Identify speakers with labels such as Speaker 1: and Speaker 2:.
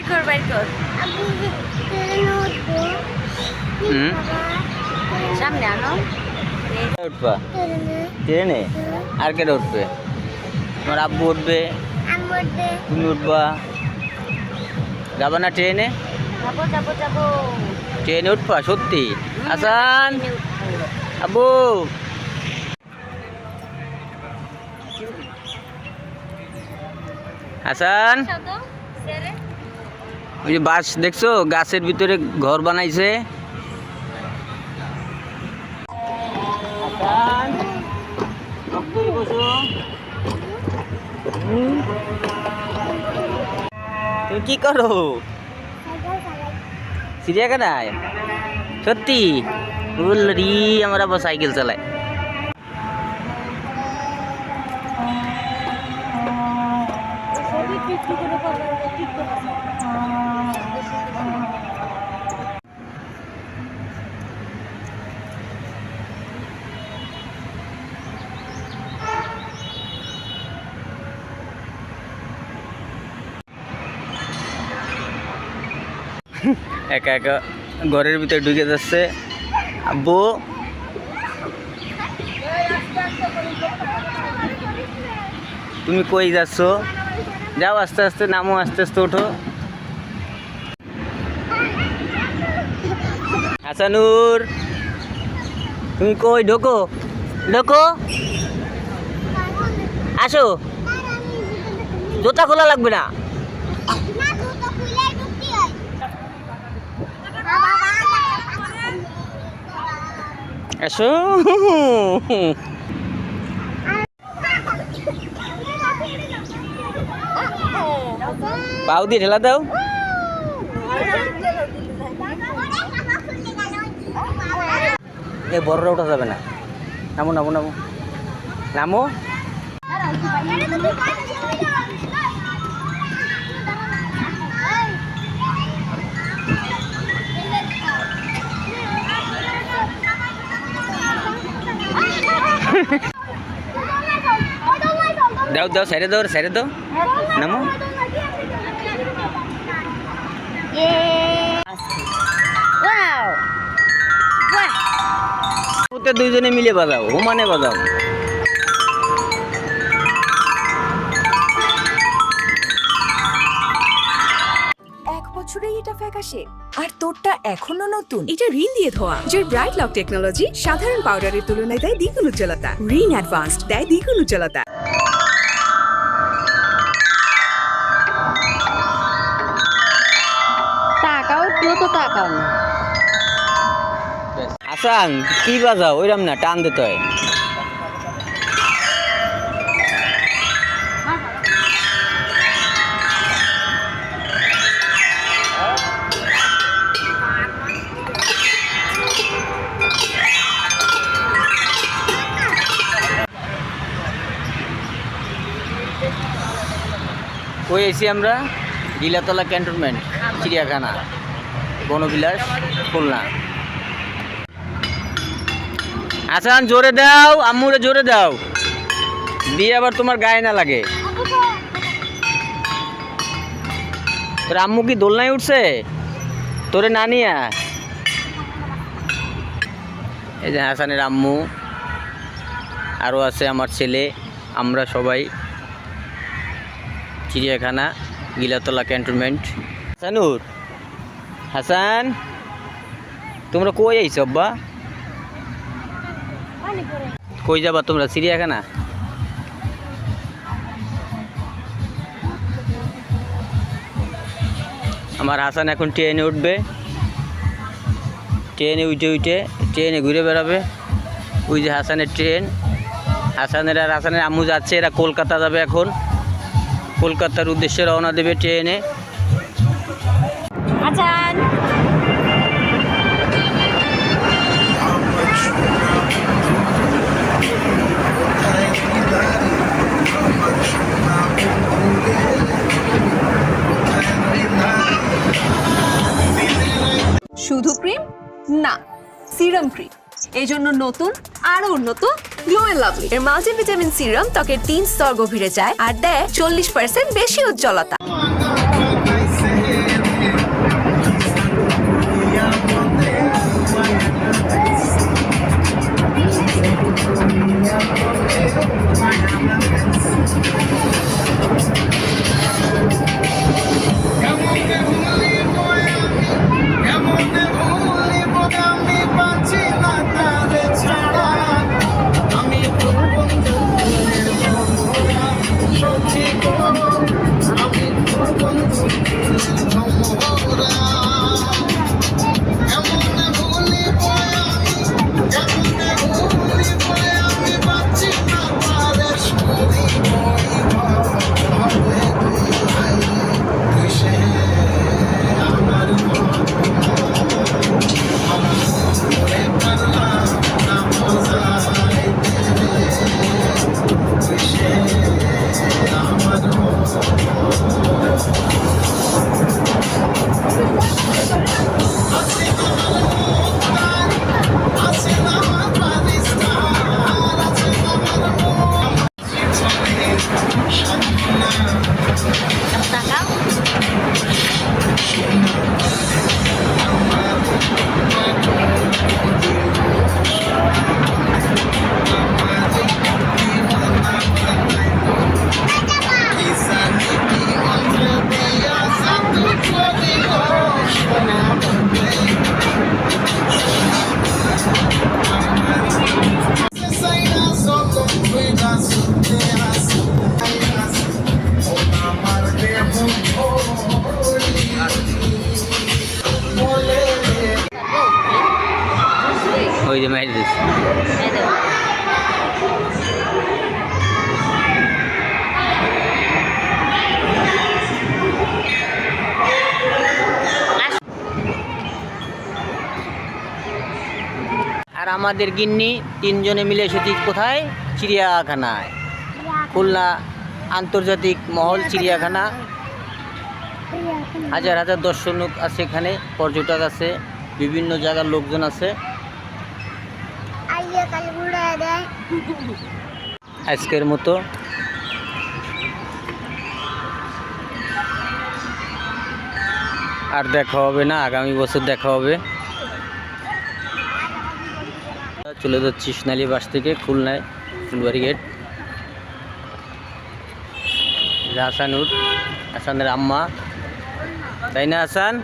Speaker 1: বাইর কর বাইর কর। সামনে আনো।
Speaker 2: উঠবা। ট্রেনে? আর কেটে উঠবে? তোমার আব্বু উঠবে? তুমি উঠবা? যাবা না ট্রেনে? ট্রেনে উঠবা সত্যি? আসান? আব্বু! হাসান ওই যে বাস দেখছ? গাছের ভিতরে ঘর বানাইছে? তুমি কি করো? চিড়িয়াখানায়? সত্যি? উল্লি আমার আবার সাইকেল চালায় একা একা ঘরের ভিতরে ঢুকে যাচ্ছে। আব্বু? তুমি কই যাচ্ছ? যাও, আস্তে আস্তে, নামো, আস্তে আস্তে, ওঠো। হাসানুর, তুমি কই? ঢোকো। ঢোকো। আসো। জোতা খোলা লাগবে না। আসো পাও দিয়ে ঠেলা দাও এ বড়রা ওঠা যাবে না নামো নামো নামো নামো দাও দাও সাইডে দাও সাইডে দাও। নামো। দুইজনে মিলে বাজাও হুমানে বাজাও।
Speaker 3: এক বছরেই এটা ফ্যাকাশে আর তোরটা এখনও নতুন। এটা রিন দিয়ে ধোয়া। যার ব্রাইট লক টেকনোলজি সাধারণ পাউডারের তুলনায় দেয় দ্বিগুণ উজ্জ্বলতা। রিন অ্যাডভান্সড দেয় দ্বিগুণ উজ্জ্বলতা।
Speaker 1: তাকাও না
Speaker 2: হাসান, কি বাজাও? ওইরকম না, টান দিতে হয় কই এসি আমরা? গিলাতলা ক্যান্টনমেন্ট, চিড়িয়াখানা। বনবিলাস, খুলনা। আসান, জোরে দাও, আম্মুরে জোরে দাও। দিয়ে আবার তোমার গায়ে না লাগে। তোর আম্মু কি দোলনায় উঠছে? তোরে নানিয়া এই যে হাসানের আম্মু। আরও আছে আমার ছেলে, আমরা সবাই। চিড়িয়াখানা, গিলাতলা ক্যান্টনমেন্ট। হাসানুর হাসান, তোমরা কই আইছ আব্বা? কই যাবা তোমরা, চিড়িয়াখানা? আমার হাসান এখন ট্রেনে উঠবে। ট্রেনে উঠে উঠে ট্রেনে ঘুরে বেড়াবে। ওই যে হাসানের ট্রেন। হাসানের আর হাসানের আম্মু যাচ্ছে, এরা কলকাতা যাবে এখন। কলকাতার উদ্দেশ্যে রওনা দেবে ট্রেনে।
Speaker 1: আজান
Speaker 3: শুধু ক্রিম? না, সিরাম ক্রিম। এই জন্য নতুন, আরও উন্নত গ্লো এন্ড লাভলি এর মাল্টিভিটামিন সিরাম ত্বকের তিন স্তর গভীরে যায় আর দেয় চল্লিশ পার্সেন্ট বেশি উজ্জ্বলতা। Thank you.
Speaker 2: আর আমাদের গিন্নি তিনজনে মিলে সেটি কোথায়? চিড়িয়াখানায়। খুলনা আন্তর্জাতিক মহল চিড়িয়াখানা। হাজার হাজার দর্শক আছে এখানে, পর্যটক আছে, বিভিন্ন জায়গার লোকজন আছে। আজকের মতো। আর দেখা হবে না, আগামী বছর দেখা হবে। চলে যাচ্ছি সোনালী বাস থেকে খুলনায় ফুলবাড়ি গেট। হাসানুর হাসানের আম্মা। তাই না হাসান